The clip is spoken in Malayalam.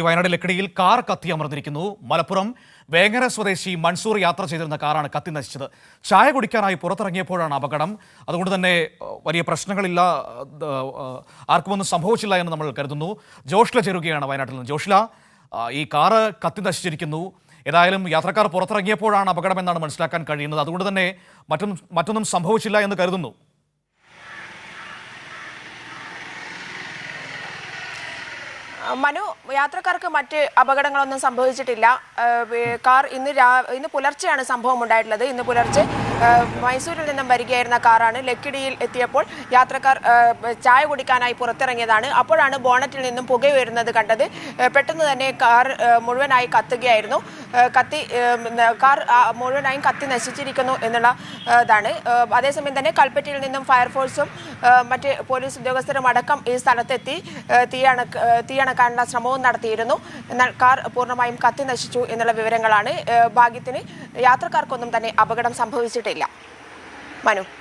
വയനാട് ലക്കിടിയിൽ കാർ കത്തി അമർന്നിരിക്കുന്നു. മലപ്പുറം വേങ്ങര സ്വദേശി മൻസൂർ യാത്ര ചെയ്തിരുന്ന കാറാണ് കത്തി നശിച്ചത്. ചായ കുടിക്കാനായി പുറത്തിറങ്ങിയപ്പോഴാണ് അപകടം. അതുകൊണ്ട് തന്നെ വലിയ പ്രശ്നങ്ങളില്ല ആർക്കുമൊന്നും സംഭവിച്ചില്ല എന്ന് നമ്മൾ കരുതുന്നു. ജോഷ്ല ചേരുകയാണ് വയനാട്ടിൽ നിന്ന്. ജോഷ്ല ഈ കാറ് കത്തി നശിച്ചിരിക്കുന്നു. ഏതായാലും യാത്രക്കാർ പുറത്തിറങ്ങിയപ്പോഴാണ് അപകടം അപകടമെന്നാണ് മനസ്സിലാക്കാൻ കഴിയുന്നത്. അതുകൊണ്ട് തന്നെ മറ്റൊന്നും മറ്റൊന്നും സംഭവിച്ചില്ല എന്ന് കരുതുന്നു. മനു യാത്രക്കാർക്ക് മറ്റ് അപകടങ്ങളൊന്നും സംഭവിച്ചിട്ടില്ല. കാർ ഇന്ന് ഇന്ന് പുലർച്ചെയാണ് സംഭവം ഉണ്ടായിട്ടുള്ളത്. ഇന്ന് പുലർച്ചെ മൈസൂരിൽ നിന്നും വരികയായിരുന്ന കാറാണ് ലക്കിടിയിൽ എത്തിയപ്പോൾ യാത്രക്കാർ ചായ കുടിക്കാനായി പുറത്തിറങ്ങിയതാണ്. അപ്പോഴാണ് ബോണറ്റിൽ നിന്നും പുക ഉയരുന്നത് കണ്ടത്. പെട്ടെന്ന് തന്നെ കാർ മുഴുവനായി കത്തുകയായിരുന്നു. കത്തി കാർ മുഴുവനായും കത്തി നശിച്ചിരിക്കുന്നു എന്നുള്ള ഇതാണ്. അതേസമയം തന്നെ കൽപ്പറ്റയിൽ നിന്നും ഫയർഫോഴ്സും മറ്റ് പോലീസ് ഉദ്യോഗസ്ഥരും അടക്കം ഈ സ്ഥലത്തെത്തി തീയണക്ക തീയണക്കാനുള്ള ശ്രമവും നടത്തിയിരുന്നു. എന്നാൽ കാർ പൂർണമായും കത്തി നശിച്ചു എന്നുള്ള വിവരങ്ങളാണ് ഭാഗ്യത്തിന് യാത്രക്കാർക്കൊന്നും തന്നെ അപകടം സംഭവിച്ചിട്ടില്ല. മനു